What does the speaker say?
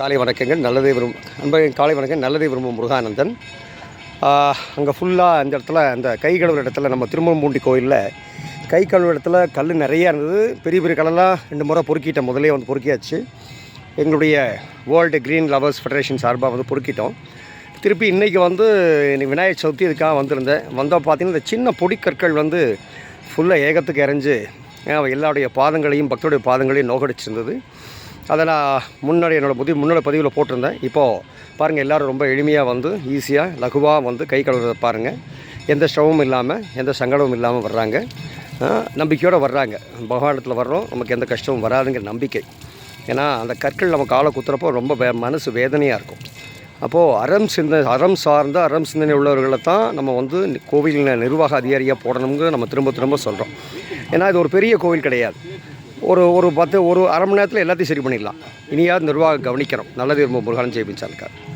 காலை வணக்கங்கள். நல்லதே விரும்பும் நண்பர்கள் காலை வணக்கம். நல்லதே விரும்பும் முருகானந்தன். அங்கே ஃபுல்லாக அந்த இடத்துல அந்த கை கழுவுற இடத்துல நம்ம திருமணம்பூண்டி கோயிலில் கை கழுவுற இடத்துல கல் நிறையா இருந்தது. பெரிய பெரிய கல்லெல்லாம் ரெண்டு முறை பொறுக்கிட்டேன். முதலே வந்து பொறுக்கியாச்சு. எங்களுடைய வேர்ல்டு க்ரீன் லவர்ஸ் ஃபெடரேஷன் சார்பாக வந்து பொறுக்கிட்டோம். திருப்பி இன்றைக்கி வந்து இன்னைக்கு விநாயகர் சதுர்த்தி இதுக்காக வந்திருந்தேன். வந்தால் பார்த்தீங்கன்னா இந்த சின்ன பொடிக்கற்கள் வந்து ஃபுல்லாக ஏகத்துக்கு இறைஞ்சு எல்லாருடைய பாதங்களையும் பக்தருடைய பாதங்களையும் நோகடிச்சிருந்தது. அதை நான் முன்னாடி என்னோடய புதி முன்னோட பதிவில் போட்டிருந்தேன். இப்போது பாருங்கள் எல்லோரும் ரொம்ப எளிமையாக வந்து ஈஸியாக லகுவாக வந்து கை கழுவுறத பாருங்கள் எந்த ஸ்டவும் இல்லாமல் எந்த சங்கடமும் இல்லாமல் வர்றாங்க. நம்பிக்கையோடு வர்றாங்க. பகவானத்தில் வர்றோம் நமக்கு எந்த கஷ்டமும் வராதுங்கிற நம்பிக்கை. ஏன்னா அந்த கற்கள் நம்ம காலை குத்துறப்போ ரொம்ப வே மனசு வேதனையாக இருக்கும். அப்போது அறம் சிந்தனை அறம் சார்ந்த அறம் சிந்தனை உள்ளவர்களை தான் நம்ம வந்து கோவிலில் நிர்வாக அதிகாரியாக போடணுங்கிற நம்ம திரும்ப திரும்ப சொல்கிறோம் ஏன்னா இது ஒரு பெரிய கோவில் கிடையாது. ஒரு ஒரு பத்து ஒரு அரை மணி நேரத்தில் எல்லாத்தையும் சரி பண்ணிடலாம். இனியாவது நிர்வாகம் கவனிக்கிறோம் நல்லது விரும்ப முருகன் ஜெயிப்பிச்சாருக்கார்